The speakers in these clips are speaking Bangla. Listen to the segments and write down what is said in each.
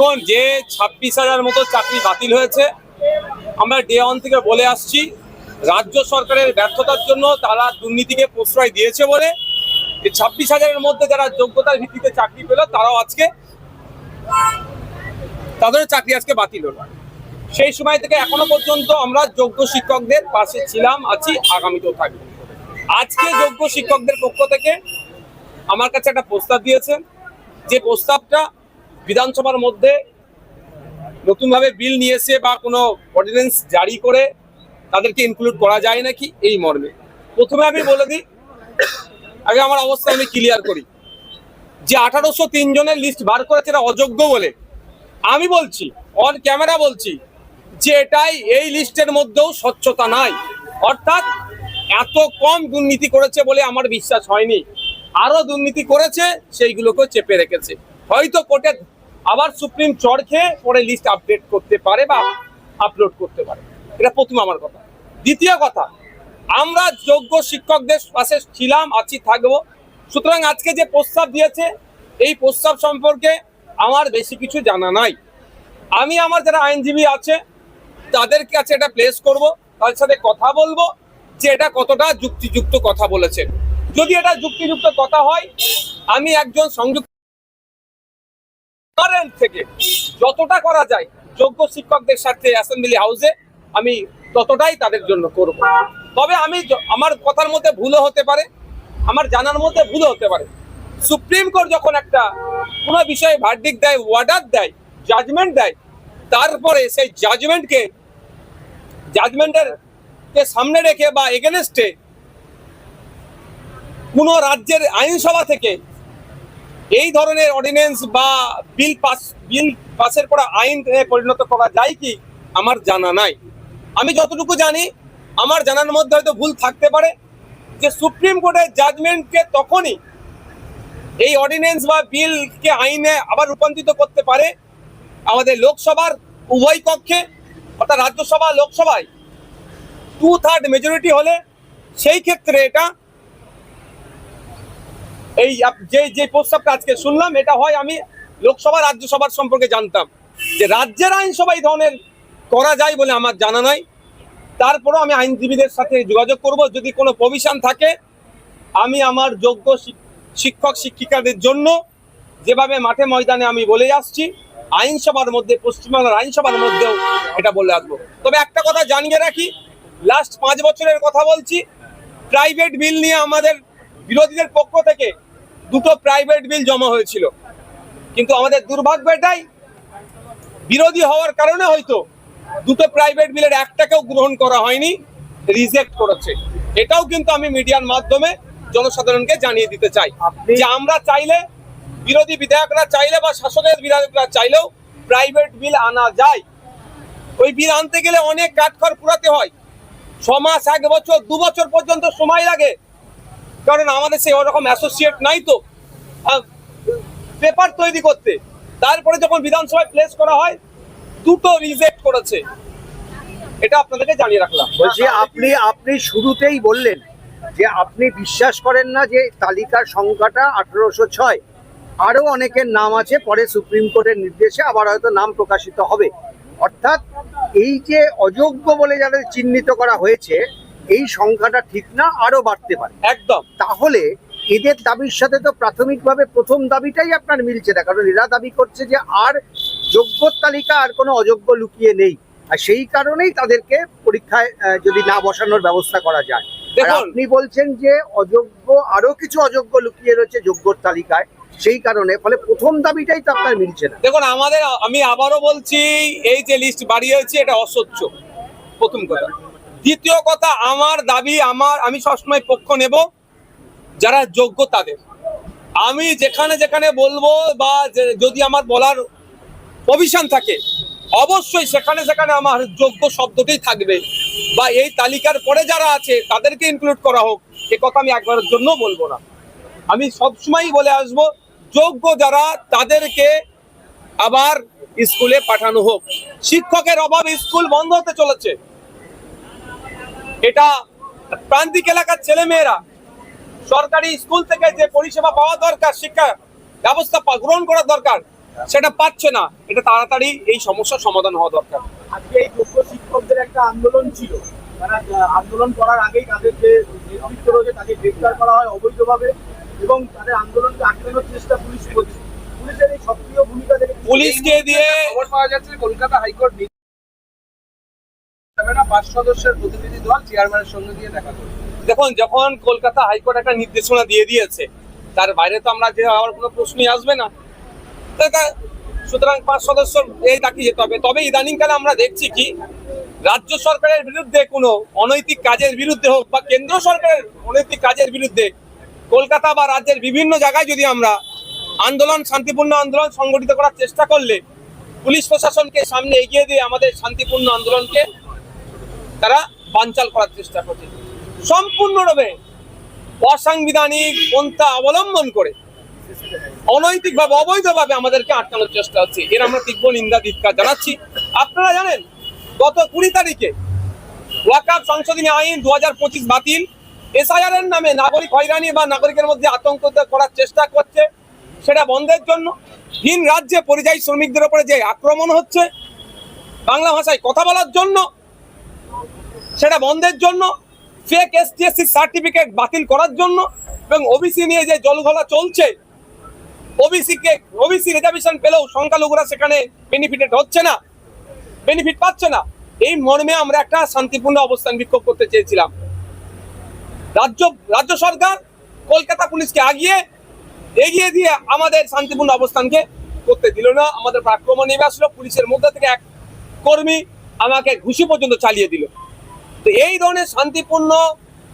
দেখুন, যে ছাব্বিশ হাজার মতো চাকরি বাতিল হয়েছে, আমরা ডে ওয়ান থেকে বলে আসছি, রাজ্য সরকারের ব্যর্থতার জন্য তারা দুর্নীতিকে প্রশ্রয় দিয়েছে বলে এই ছাব্বিশ হাজারের মধ্যে যারা যোগ্যতার ভিত্তিতে চাকরি পেল, তারাও আজকে তাদের চাকরি আজকে বাতিল হলো। সেই সময় থেকে এখনও পর্যন্ত আমরা যোগ্য শিক্ষকদের পাশে ছিলাম, আছি, আগামীতেও থাকব। আজকে যোগ্য শিক্ষকদের পক্ষ থেকে আমার কাছে একটা প্রস্তাব দিয়েছেন, যে প্রস্তাবটা বিধানসভার মধ্যে নতুনভাবে বিল নিয়ে এসে বা কোনো অর্ডিন্যান্স জারি করে তাদেরকে ইনক্লুড করা যায় নাকি এই মর্মে? প্রথমে আমি বলে দিই, আগে আমার অবস্থা আমি ক্লিয়ার করি। যে আঠারোশো তিন জনের লিস্ট বার করেছে এটা অযোগ্য বলে। আমি বলছি অন ক্যামেরা বলছি, যে এটাই এই লিস্টের মধ্যেও স্বচ্ছতা নাই। অর্থাৎ এত কম দুর্নীতি করেছে বলে আমার বিশ্বাস হয়নি। আরও দুর্নীতি করেছে সেইগুলোকে চেপে রেখেছে। হয়তো কোর্টে আবার সুপ্রিম চড় খেয়ে পরে লিস্ট আপডেট করতে পারে বা আপলোড করতে পারে। এটা প্রথম আমার কথা। দ্বিতীয় কথা, আমরা যোগ্য শিক্ষকদের পাশে ছিলাম, আছি, থাকব। সুতরাং আজকে যে প্রস্তাব দিয়েছে, এই প্রস্তাব সম্পর্কে আমার বেশি কিছু জানা নাই। আমি আমার যারা আইনজীবী আছে, তাদের কাছে এটা প্লেস করব, তাদের সাথে কথা বলব যে এটা কতটা যুক্তিযুক্ত কথা বলেছেন। যদি এটা যুক্তিযুক্ত কথা হয়, আমি একজন সংযুক্ত parent থেকে যতটা করা যায় যোগ্য শিক্ষকদের সাথে অ্যাসেম্বলি হাউসে আমি ততটাই তাদের জন্য করব। তবে আমি আমার কথার মধ্যে ভুলও হতে পারে, আমার জানার মধ্যে ভুলও হতে পারে। সুপ্রিম কোর্ট যখন একটা কোনো বিষয়ে ভার্ডিক দেয় ওয়ার্ডার দেয় জাজমেন্ট দেয়, তারপরে সেই জাজমেন্টকে জাজমেন্টের কে সামনে রেখে বা এগেনস্টে কোনো রাজ্যের আইনসভা থেকে এই ধরনের অর্ডিন্যান্স বা বিল পাস বিল পাসের করা আইন পরিণত করা যায় কি? আমার জানা নাই। আমি যতটুকু জানি, আমার জানার মধ্যে হয়তো ভুল থাকতে পারে যে সুপ্রিম কোর্টের জাজমেন্টকে তখনই এই অর্ডিন্যান্স বা বিলকে আইনে আবার রূপান্তরিত করতে পারে আমাদের লোকসভার উভয় কক্ষে, অর্থাৎ রাজ্যসভা, লোকসভায়। টু থার্ড মেজরিটি হলে সেই ক্ষেত্রে এটা এই যে যে প্রস্তাবটা আজকে শুনলাম, এটা হয় আমি লোকসভা, রাজ্যসভার সম্পর্কে জানতাম যে রাজ্যের আইনসভা এই ধরনের করা যায় বলে আমার জানা নাই। তারপরেও আমি আইনজীবীদের সাথে যোগাযোগ করব। যদি কোনো প্রভিশন থাকে, আমি আমার যোগ্য শিক্ষক, শিক্ষিকাদের জন্য যেভাবে মাঠে ময়দানে আমি বলে আসছি, আইনসভার মধ্যে, পশ্চিমবাংলার আইনসভার মধ্যেও এটা বলে আসব। তবে একটা কথা জানিয়ে রাখি লাস্ট পাঁচ বছরের কথা বলছি প্রাইভেট বিল নিয়ে আমাদের বিরোধীদের পক্ষ থেকে দুটো প্রাইভেট বিল জমা হয়েছিল। কিন্তু আমাদের দুর্ভাগ্য এটাই বিরোধী হওয়ার কারণে হয়তো দুটো প্রাইভেট বিলের একটাকেও গ্রহণ করা হয়নি রিজেক্ট করেছে। এটাও কিন্তু আমি মিডিয়ার মাধ্যমে জনসাধারণকে জানিয়ে দিতে চাই যে আমরা চাইলে বিরোধী বিধায়করা চাইলে বা শাসকের বিধায়করা চাইলেও প্রাইভেট বিল আনা যায়। ওই বিল আনতে গেলে অনেক কাঠখড় পুরাতে হয়। ছ মাস এক বছর দু বছর পর্যন্ত সময় লাগে কারণ আমাদের সেই ওরকম অ্যাসোসিয়েট নাই তো। পেপার তৈরি করতে। তারপরে যখন বিধানসভায় প্লেস করা হয়, দুটো রিজেক্ট করেছে। এটা আপনাদেরকে জানিয়ে রাখলাম। বলছি, আপনি আপনি শুরুতেই বললেন যে আপনি বিশ্বাস করেন না যে তালিকার সংখ্যাটা আঠারোশো ছয়। আরও অনেকের নাম আছে, পরে সুপ্রিম কোর্টের নির্দেশে আবার হয়তো নাম প্রকাশিত হবে। অর্থাৎ এই যে অযোগ্য বলে যাদের চিহ্নিত করা হয়েছে এই সংখ্যাটা ঠিক না আরও বাড়তে পারে। একদম। তাহলে এদের দাবির সাথে তো প্রাথমিকভাবে প্রথম দাবিটাই আপনার মিলছে না কারণ এরা দাবি করছে যে আর যোগ্য তালিকা আর কোনো অযোগ্য লুকিয়ে নেই। আর সেই কারণেই তাদেরকে পরীক্ষায় যদি না বসানোর ব্যবস্থা করা যায়। দেখুন। আপনি বলছেন যে অযোগ্য আরও কিছু অযোগ্য লুকিয়ে রয়েছে যোগ্যর তালিকায় সেই কারণে ফলে প্রথম দাবিটাই তো আপনার মিলছে না। দেখুন আমাদের আমি আবারও বলছি এই যে লিস্ট বাড়িয়েছি এটা অস্বচ্ছ প্রথম কথা। দ্বিতীয় কথা, আমার দাবি, আমার, আমি সবসময় পক্ষ নেব, যারা যোগ্য তাদের। আমি যেখানে যেখানে বলব বা যদি আমার বলার প্রভিশন থাকে, অবশ্যই সেখানে সেখানে আমার যোগ্য শব্দটি থাকবে বা এই তালিকার পরে যারা আছে, তাদেরকে ইনক্লুড করা হোক, এ কথা আমি একবারের জন্য বলব না। আমি সবসময়ই বলে আসব, যোগ্য যারা, তাদেরকে আবার স্কুলে পাঠানো হোক। শিক্ষকের অভাব স্কুল বন্ধ হতে চলেছে। এটা প্রান্তিক এলাকার ছেলে মেয়েরা সরকারি স্কুল থেকে যে পরিষেবা পাওয়া দরকার শিক্ষা ব্যবস্থা গ্রহণ করা দরকার সেটা পাচ্ছে না। এটা তাড়াতাড়ি এই সমস্যার সমাধান হওয়া দরকার। আজকে এই যোগ্য শিক্ষকদের একটা আন্দোলন ছিল। তারা আন্দোলন করার আগেই তাদের যে নেতৃত্ব রয়েছে তাকে গ্রেফতার করা হয় অবৈধভাবে এবং তাদের আন্দোলনকে আটকানোর চেষ্টা পুলিশ করছে। পুলিশের এই সক্রিয় ভূমিকা থেকে পুলিশকে দিয়ে খবর পাওয়া যাচ্ছে কলকাতা হাইকোর্ট পাঁচ সদস্যের প্রতিনিধি দল সঙ্গে দেখুন, যখন কলকাতা হাইকোর্ট একটা নির্দেশনা দিয়ে দিয়েছে, তার বাইরে তো আমরা যে আমার কোনো প্রশ্নই আসবে না। সুতরাং পাঁচ সদস্য এই ডাকি যেতে হবে। তবে ইদানিংকালে আমরা দেখছি কি, রাজ্য সরকারের বিরুদ্ধে কোনো অনৈতিক কাজের বিরুদ্ধে হোক বা কেন্দ্র সরকারের অনৈতিক কাজের বিরুদ্ধে কলকাতা বা রাজ্যের বিভিন্ন জায়গায় যদি আমরা আন্দোলন, শান্তিপূর্ণ আন্দোলন সংগঠিত করার চেষ্টা করলে, পুলিশ প্রশাসনকে সামনে এগিয়ে দিয়ে আমাদের শান্তিপূর্ণ আন্দোলনকে তারা বানচাল করার চেষ্টা করছে। সম্পূর্ণরূপে অসাংবিধানিক পন্থা অবলম্বন করে অনৈতিকভাবে, অবৈধভাবে আমাদেরকে আটকানোর চেষ্টা হচ্ছে। এর আমরা তীব্র নিন্দা, ধিক্কার জানাচ্ছি। আপনারা জানেন, গত কুড়ি তারিখে ওয়াকাব সংশোধনী আইন দু হাজার পঁচিশ বাতিল। এসআইআর এর নামে নাগরিক হয়রানি বা নাগরিকের মধ্যে আতঙ্ক করার চেষ্টা করছে। সেটা বন্ধের জন্য। ভিন রাজ্যে পরিযায়ী শ্রমিকদের উপরে যে আক্রমণ হচ্ছে, বাংলা ভাষায় কথা বলার জন্য সেটা বন্ধের জন্য ফেক এসটিএসসি সার্টিফিকেট বাতিল করার জন্য, এবং ওবিসি নিয়ে যে জলঘোলা চলছে ওবিসি কে ওবিসি রিজার্ভেশন পেলেও সংখ্যালঘুরা সেখানে বেনিফিটেড হচ্ছে না বেনিফিট পাচ্ছে না। এই মর্মে আমরা একটা শান্তিপূর্ণ অবস্থান বিক্ষোভ করতে চেয়েছিলাম। রাজ্য রাজ্য সরকার কলকাতা পুলিশকে আগিয়ে এগিয়ে দিয়ে আমাদের শান্তিপূর্ণ অবস্থানকে করতে দিল না। আমাদের আক্রমণ নেমে আসলো, পুলিশের মধ্যে থেকে এক কর্মী আমাকে ঘুষি পর্যন্ত চালিয়ে দিল। তো এই ধরনের শান্তিপূর্ণ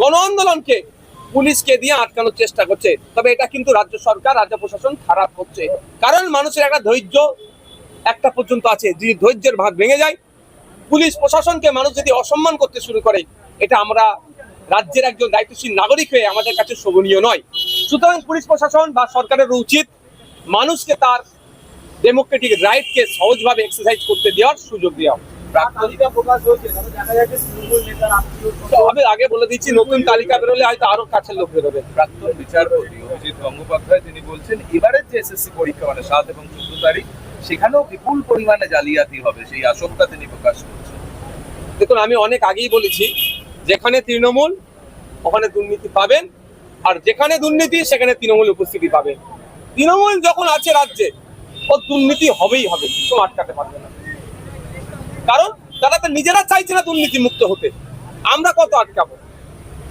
গণ আন্দোলনকে পুলিশকে দিয়ে আটকানোর চেষ্টা করছে। তবে এটা কিন্তু রাজ্য সরকার, রাজ্য প্রশাসন খারাপ হচ্ছে কারণ মানুষের একটা ধৈর্য একটা পর্যন্ত আছে। যদি ধৈর্যের ভাগ ভেঙে যায়, পুলিশ প্রশাসনকে মানুষ যদি অসম্মান করতে শুরু করে, এটা আমরা রাজ্যের একজন দায়িত্বশীল নাগরিক হয়ে আমাদের কাছে শোভনীয় নয়। সুতরাং পুলিশ প্রশাসন বা সরকারের উচিত মানুষকে তার ডেমোক্রেটিক রাইটকে সহজভাবে এক্সারসাইজ করতে দেওয়ার সুযোগ দেওয়া। আমি আগে বলে দিচ্ছি নতুন তালিকা বেরোলে হয়তো আরও কাছের লোক বেরোবে। প্রাক্তন বিচারপতি অভিজিৎ গঙ্গোপাধ্যায় তিনি বলছেন এবারের যে এসএসসি পরীক্ষা মানে সাত এবং চোদ্দ তারিখ সেখানেও বিপুল পরিমাণে জালিয়াতি হবে সেই আশঙ্কা তিনি প্রকাশ করছেন। দেখুন আমি অনেক আগেই বলেছি যেখানে তৃণমূল ওখানে দুর্নীতি পাবেন আর যেখানে দুর্নীতি সেখানে তৃণমূল উপস্থিতি পাবেন তৃণমূল যখন আছে রাজ্যে ও দুর্নীতি হবেই হবে কেউ আটকাতে পারবে না। কারণ তারা তো নিজেরা চাইছে না দুর্নীতি মুক্ত হতে। আমরা কত আটকাবো?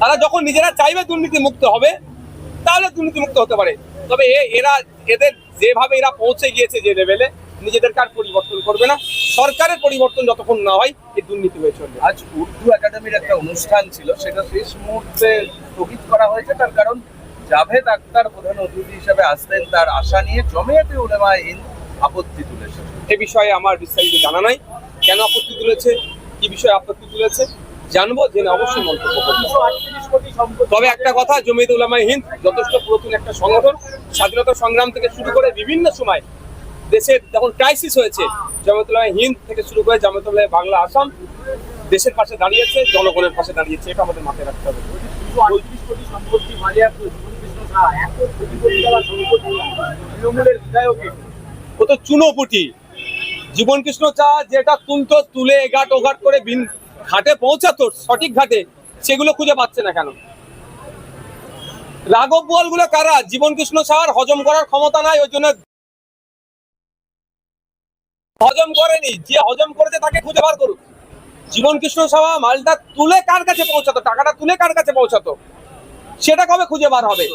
তারা যখন নিজেরা চাইবে দুর্নীতি মুক্ত হবে তাহলে দুর্নীতি মুক্ত হতে পারে। তবে এরা এদের যেভাবে এরা পৌঁছে গিয়েছে যে লেভেলে নিজেদেরকে আর পরিবর্তন করবে না। সরকারের পরিবর্তন যতক্ষণ না হয় এই দুর্নীতি হয়ে চলবে। আজ উর্দু একাডেমির একটা অনুষ্ঠান ছিল সেটা শেষ মুহূর্তে স্থগিত করা হয়েছে। তার কারণ জাভেদ আক্তার প্রধান অতিথি হিসেবে আসতেন তার আশা নিয়ে জমিয়াতে উলেমা হিন্দ আপত্তি তুলেছে। এ বিষয়ে আমার বিস্তারিত জানা নাই। কেন আপত্তি তুলেছে কি বিষয়ে আপত্তি তুলেছে জানব জেনে অবশ্যই মন্তব্য করব। তবে একটা কথা জমিয়ত উলামায়ে হিন্দ যথেষ্ট পুরাতন একটা সংগঠন স্বাধীনতা সংগ্রাম থেকে শুরু করে বিভিন্ন সময় দেশের যখন ক্রাইসিস হয়েছে জমিয়ত উলামায়ে হিন্দ থেকে শুরু করে জমিয়ত উলামায়ে বাংলা আসাম দেশের পাশে দাঁড়িয়েছে জনগণের পাশে দাঁড়িয়েছে এটা আমাদের মাথায় রাখতে হবে। ও তো চুনোপুটি। জীবন কৃষ্ণ চা যেটা তুলতো, তুলে এঘাট ওঘাট করে বিন ঘাটে পৌঁছাতো, সঠিক ঘাটে, সেগুলো খুঁজে পাচ্ছে না কেন? রাঘব বোয়ালগুলো কারা? জীবন কৃষ্ণ সাহার হজম করার ক্ষমতা নাই, ওই জন্য হজম করেনি। যে হজম করেছে তাকে খুঁজে বার করুক। জীবন কৃষ্ণ সাহা মালটা তুলে কার কাছে পৌঁছাতো? টাকাটা তুলে কার কাছে পৌঁছাতো? সেটা কবে খুঁজে বার হবে?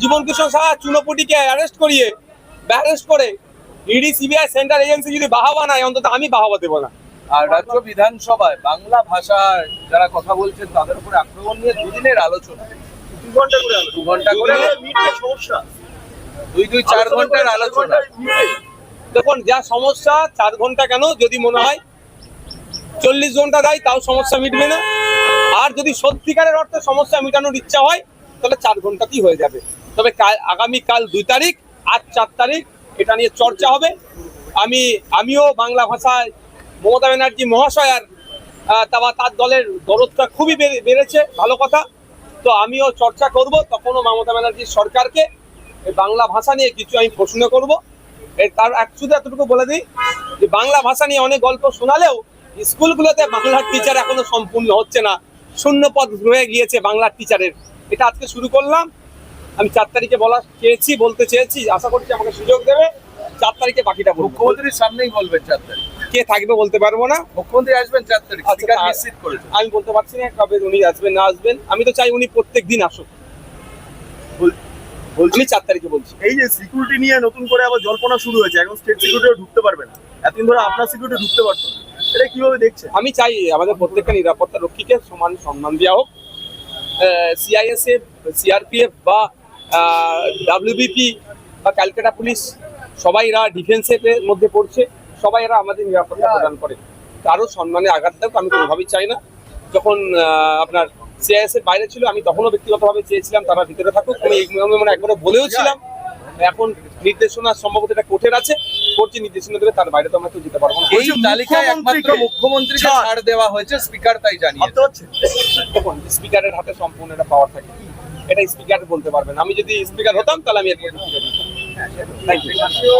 জীবন কৃষ্ণ সাহা চুনোপুটিকে অ্যারেস্ট করিয়ে অ্যারেস্ট করে ইডি সিবিআই সেন্ট্রাল এজেন্সি যদি বাহাবা নাই অন্তত আমি বাহাবা দেবো না। আর রাজ্য বিধানসভায় বাংলা ভাষার যারা কথা বলছেন তাদের উপরে আক্রমণ নিয়ে দুদিনের আলোচনা। দু ঘণ্টা করে দু ঘণ্টা করে সমস্যা। দুই দুই চার ঘণ্টার আলোচনা। দেখুন যা সমস্যা চার ঘণ্টা কেন যদি মনে হয় চল্লিশ ঘণ্টা দেয় তাও সমস্যা মিটবে না। আর যদি সত্যিকারের অর্থে সমস্যা মেটানোর ইচ্ছা হয় তাহলে চার ঘন্টাতেই হয়ে যাবে। তবে কাল আগামীকাল দুই তারিখ আজ চার তারিখ এটা নিয়ে চর্চা হবে। আমি আমিও বাংলা ভাষায় মমতা ব্যানার্জি মহাশয়ার আহ, তা বা তার দলের দরদটা খুবই বেড়ে- বেড়েছে ভালো কথা। তো আমিও চর্চা করব তখনও মমতা ব্যানার্জির সরকারকে বাংলা ভাষা নিয়ে কিছু আমি প্রশ্ন করব। এর তার শুধু এতটুকু বলে দিই যে বাংলা ভাষা নিয়ে অনেক গল্প শোনালেও স্কুলগুলোতে বাংলার টিচার এখনও সম্পূর্ণ হচ্ছে না। শূন্য পদ রয়ে গিয়েছে বাংলার টিচারের এটা আজকে শুরু করলাম। আমি চার তারিখে বলা চেয়েছি বলতে চেয়েছি আশা করছি আমাকে সুযোগ দেবে। চার তারিখে বাকিটা বলব। মুখ্যমন্ত্রীর সামনেই বলবেন চার তারিখ। কে থাকবে বলতে পারব না। মুখ্যমন্ত্রী আসবেন চার তারিখ আচ্ছা, নিশ্চিত করেছে আমি বলতে পারছি না কবে উনি আসবেন না আসবেন। আমি তো চাই উনি প্রত্যেক দিন আসুক। আমি চার তারিখে বলছি। এই যে সিকিউরিটি নিয়ে নতুন করে আবার জল্পনা শুরু হয়েছে এখন স্টেট সিকিউরিটিও ঢুকতে পারবে না। এতদিন ধরে আপনার সিকিউরিটি ঢুকতে পারতো না। এটা কীভাবে দেখছেন? আমি চাই আমাদের প্রত্যেকটা নিরাপত্তা রক্ষীকে সমান সম্মান দেওয়া হোক। সিআইএসএফ সিআরপিএফ বা ডাব্লিউবিপি বা ক্যালকাটা পুলিশ সবাই এরা ডিফেন্সের মধ্যে পড়ছে সবাই এরা আমাদের নিরাপত্তা প্রদান করে। কারও সম্মানে আঘাত দেওক আমি কোনোভাবেই চাই না। যখন আপনার সিআইএসএফ বাইরে ছিল আমি তখনও ব্যক্তিগতভাবে চেয়েছিলাম তারা ভিতরে থাকুক। আমি মানে একবারও বলেও ছিলাম এখন নির্দেশনা সম্ভবত এটা কোর্টের আছে কোর্ট নির্দেশনা দেবে তার বাইরে তো আমরা তো যেতে পারব না। এই তালিকায় একমাত্র মুখ্যমন্ত্রীকে ছাড়। দেওয়া হয়েছে স্পিকার তাই পারছেন তখন স্পিকারের হাতে সম্পূর্ণ এটা পাওয়ার থাকে। এটা স্পিকার বলতে পারবেন। আমি যদি স্পিকার হতাম তাহলে আমি এর থ্যাংক ইউ